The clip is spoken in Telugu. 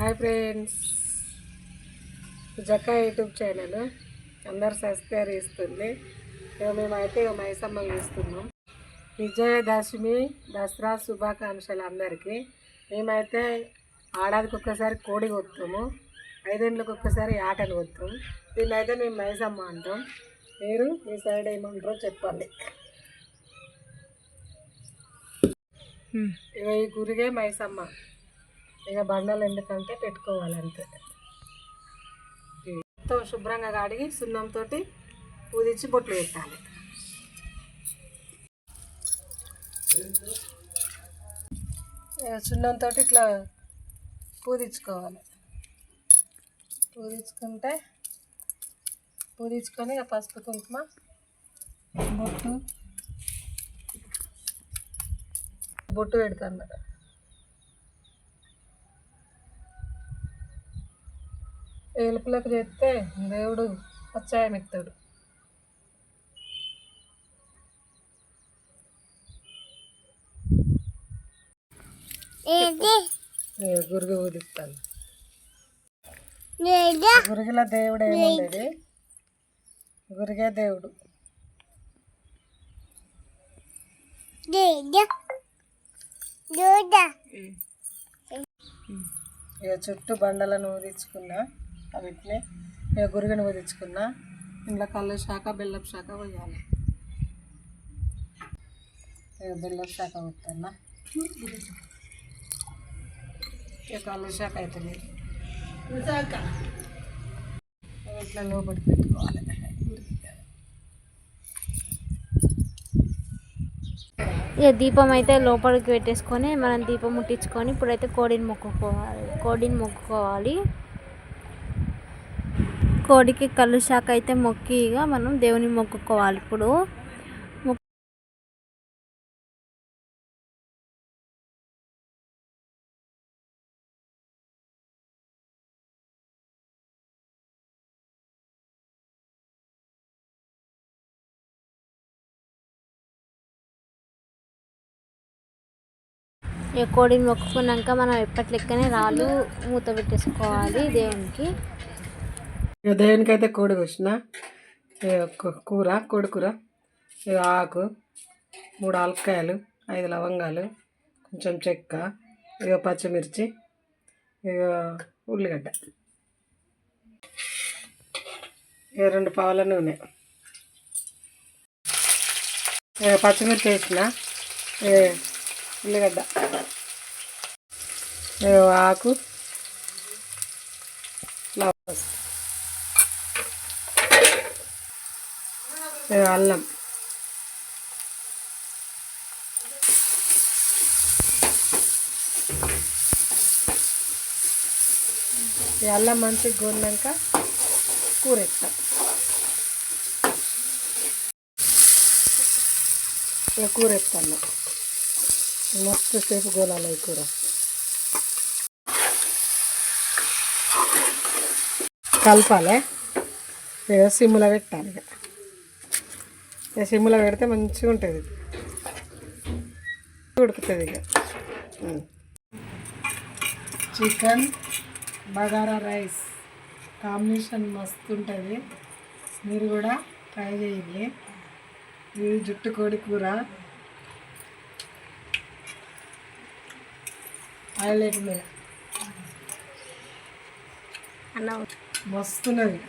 Hi friends. Jakka YouTube channel. అందరు సబ్స్క్రైబ్ చేస్తుంది. ఇక మేమైతే మైసమ్మ చేస్తున్నాం. విజయదశమి దసరా శుభాకాంక్షలు అందరికీ. మేమైతే ఆడాదికి ఒక్కసారి కోడి కొత్తాము ఐదేళ్ళకి ఒక్కసారి ఆటలు కొత్తాం దీన్ని అయితే మేము మైసమ్మ అంటాం. మీరు మీ సైడ్ ఏమంటారో చెప్పండి. ఈ గురిగే మైసమ్మ. ఇక బండలు ఎందుకంటే పెట్టుకోవాలంతే మొత్తం శుభ్రంగా కడిగి సున్నంతో పూదించి బొట్లు పెట్టాలి. ఇక సున్నంతో ఇట్లా పూదించుకోవాలి పూదించుకుంటే పూదించుకొని ఇక పసుపు కుంకుమ బొట్టు బొట్టు పెడతాను ఏలుపులకు చేస్తే దేవుడు పచ్చాయం ఎత్తాడు గురుగు ఊదిస్తాను గురిగిల దేవుడు ఏముండేది? గురిగే దేవుడు. ఇక చుట్టూ బండలను ఊదించుకున్నా. వీటిని ఇక గురుగుని తెచ్చుకున్నా ఇంట్లో కళ్ళు శాఖ బెల్లం శాఖ పోయాలి ఇక బెల్లం శాఖ పోతున్నా ఇక కళ్ళు శాఖ అవుతుంది ఇట్లా లోపలికి పెట్టుకోవాలి. ఇక దీపం అయితే లోపలికి పెట్టేసుకొని మనం దీపం ముట్టించుకొని ఇప్పుడైతే కోడిని మొక్కుకోవాలి. కోడిని మొక్కుకోవాలి. కోడికి కళ్ళు శాఖ అయితే మొక్కి ఇక మనం దేవుని మొక్కుకోవాలి. ఇప్పుడు మొక్- కోడిని మొక్కుకున్నాక మనం ఎప్పటి లెక్కనే రాళ్ళు మూత పెట్టేసుకోవాలి దేవునికి. ఇక కోడి వచ్చిన కూర కోడి కూర ఆకు మూడు ఆలకాయలు ఐదు లవంగాలు కొంచెం చెక్క ఇక పచ్చిమిర్చి ఇక ఉల్లిగడ్డ. ఇక రెండు పావుల నూనె. ఇక పచ్చిమిర్చి వేసిన ఉల్లిగడ్డ. ఇక ఆకు లవంగం అల్లం. అల్లం మంచిగా గోన్నాక కూర ఎత్తాం ఇక కూర ఎత్తాను మస్తు సేపు గోలాలి ఈ కూర. కలపాలి. సిమ్లో పెట్టాలి ఇక. సిమ్లో పెడితే మంచిగా ఉంటుంది. ఉడుకుతుంది ఇక. చికెన్ బగారా రైస్ కాంబినేషన్ మస్తు ఉంటుంది. మీరు కూడా ట్రై చేయండి. ఇది జుట్టు కోడి కూర. లేకుండా అన్న. మస్తున్నది